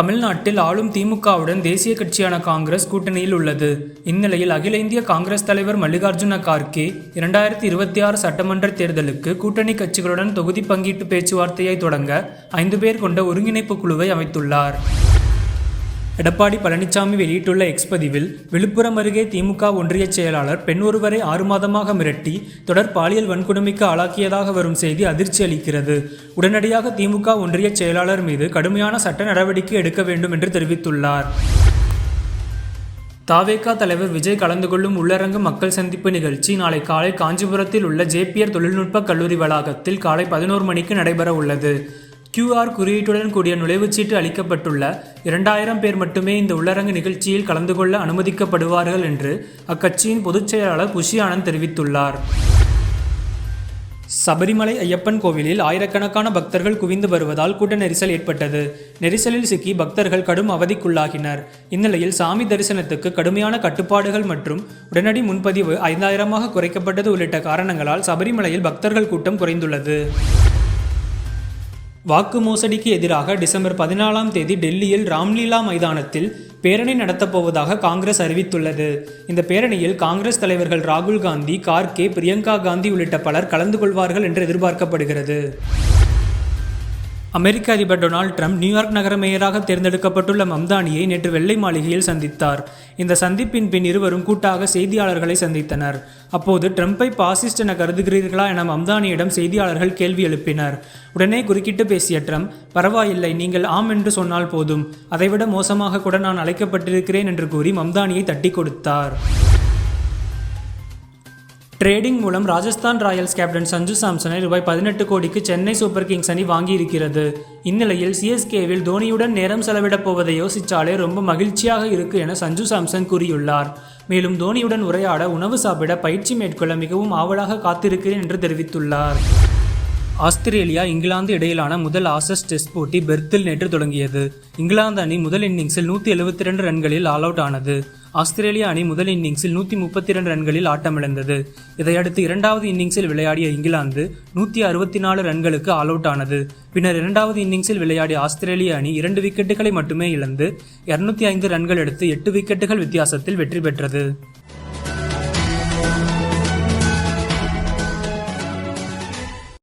தமிழ்நாட்டில் ஆளும் திமுகவுடன் தேசிய கட்சியான காங்கிரஸ் கூட்டணியில் உள்ளது. இந்நிலையில் அகில இந்திய காங்கிரஸ் தலைவர் மல்லிகார்ஜுன கார்கே இரண்டாயிரத்தி இருபத்தி ஆறு சட்டமன்ற தேர்தலுக்கு கூட்டணி கட்சிகளுடன் தொகுதி பங்கீட்டு பேச்சுவார்த்தையை தொடங்க ஐந்து பேர் கொண்ட ஒருங்கிணைப்பு குழுவை அமைத்துள்ளார். எடப்பாடி பழனிசாமி வெளியிட்டுள்ள எக்ஸ் பதிவில் விழுப்புரம் அருகே திமுக ஒன்றிய செயலாளர் பெண் ஒருவரை ஆறு மாதமாக மிரட்டி தொடர் பாலியல் வன்கொடுமைக்கு ஆளாக்கியதாக வரும் செய்தி அதிர்ச்சி அளிக்கிறது. உடனடியாக திமுக ஒன்றிய செயலாளர் மீது கடுமையான சட்ட நடவடிக்கை எடுக்க வேண்டும் என்று தெரிவித்துள்ளார். தாவேகா தலைவர் விஜய் கலந்து கொள்ளும் உள்ளரங்கு மக்கள் சந்திப்பு நிகழ்ச்சி நாளை காலை காஞ்சிபுரத்தில் உள்ள ஜேபிஆர் தொழில்நுட்ப கல்லூரி வளாகத்தில் காலை பதினோரு மணிக்கு நடைபெற உள்ளது கியூஆர் குறியீட்டுடன் கூடிய நுழைவுச்சீட்டு அளிக்கப்பட்டுள்ள இரண்டாயிரம் பேர் மட்டுமே இந்த உள்ளரங்கு நிகழ்ச்சியில் கலந்து கொள்ள அனுமதிக்கப்படுவார்கள் என்று அக்கட்சியின் பொதுச் செயலாளர் புஷி ஆனந்த் தெரிவித்துள்ளார். சபரிமலை ஐயப்பன் கோவிலில் ஆயிரக்கணக்கான பக்தர்கள் குவிந்து வருவதால் கூட்ட நெரிசல் ஏற்பட்டது. நெரிசலில் சிக்கி பக்தர்கள் கடும் அவதிக்குள்ளாகினர். இந்நிலையில் சாமி தரிசனத்துக்கு கடுமையான கட்டுப்பாடுகள் மற்றும் உடனடி முன்பதிவு ஐந்தாயிரமாக குறைக்கப்பட்டது உள்ளிட்ட காரணங்களால் சபரிமலையில் பக்தர்கள் கூட்டம் குறைந்துள்ளது. வாக்கு மோசடிக்கு எதிராக டிசம்பர் பதினாலாம் தேதி டெல்லியில் ராம்லீலா மைதானத்தில் பேரணி நடத்தப்போவதாக காங்கிரஸ் அறிவித்துள்ளது. இந்த பேரணியில் காங்கிரஸ் தலைவர்கள் ராகுல் காந்தி கார்கே பிரியங்கா காந்தி உள்ளிட்ட பலர் கலந்து கொள்வார்கள் என்று எதிர்பார்க்கப்படுகிறது. அமெரிக்க அதிபர் டொனால்ட் ட்ரம்ப் நியூயார்க் நகர மேயராக தேர்ந்தெடுக்கப்பட்டுள்ள மம்தானியை நேற்று வெள்ளை மாளிகையில் சந்தித்தார். இந்த சந்திப்பின் பின் இருவரும் கூட்டாக செய்தியாளர்களை சந்தித்தனர். அப்போது ட்ரம்ப்பை பாசிஸ்ட் என கருதுகிறீர்களா என மம்தானியிடம் செய்தியாளர்கள் கேள்வி எழுப்பினர். உடனே குறுக்கிட்டு பேசிய ட்ரம்ப் பரவாயில்லை நீங்கள் ஆம் என்று சொன்னால் போதும். அதைவிட மோசமாக கூட நான் அழைக்கப்பட்டிருக்கிறேன் என்று கூறி மம்தானியை தட்டி கொடுத்தார். ட்ரேடிங் மூலம் ராஜஸ்தான் ராயல்ஸ் கேப்டன் சஞ்சு சாம்சனை ரூபாய் பதினெட்டு கோடிக்கு சென்னை சூப்பர் கிங்ஸ் அணி வாங்கியிருக்கிறது. இந்நிலையில் சிஎஸ்கேவில் தோனியுடன் நேரம் செலவிடப் போவதை யோசிச்சாலே ரொம்ப மகிழ்ச்சியாக இருக்கு என சஞ்சு சாம்சன் கூறியுள்ளார். மேலும் தோனியுடன் உரையாட உணவு சாப்பிட பயிற்சி மேற்கொள்ள மிகவும் ஆவலாக காத்திருக்கிறேன் என்று தெரிவித்துள்ளார். ஆஸ்திரேலியா இங்கிலாந்து இடையிலான முதல் ஆசஸ் டெஸ்ட் போட்டி பெர்த்தில் நேற்று தொடங்கியது. இங்கிலாந்து அணி முதல் இன்னிங்ஸில் நூற்றி எழுபத்தி ரெண்டு ரன்களில் ஆல் அவுட் ஆனது. ஆஸ்திரேலியா அணி முதல் இன்னிங்ஸில் நூற்றி முப்பத்தி இரண்டு ரன்களில் ஆட்டமிழந்தது. இதையடுத்து இரண்டாவது இன்னிங்ஸில் விளையாடிய இங்கிலாந்து நூற்றி அறுபத்தி நாலு ரன்களுக்கு ஆல் அவுட் ஆனது. பின்னர் இரண்டாவது இன்னிங்ஸில் விளையாடிய ஆஸ்திரேலிய அணி இரண்டு விக்கெட்டுகளை மட்டுமே இழந்து இருநூத்தி ஐந்து ரன்கள் எடுத்து எட்டு விக்கெட்டுகள் வித்தியாசத்தில் வெற்றி பெற்றது.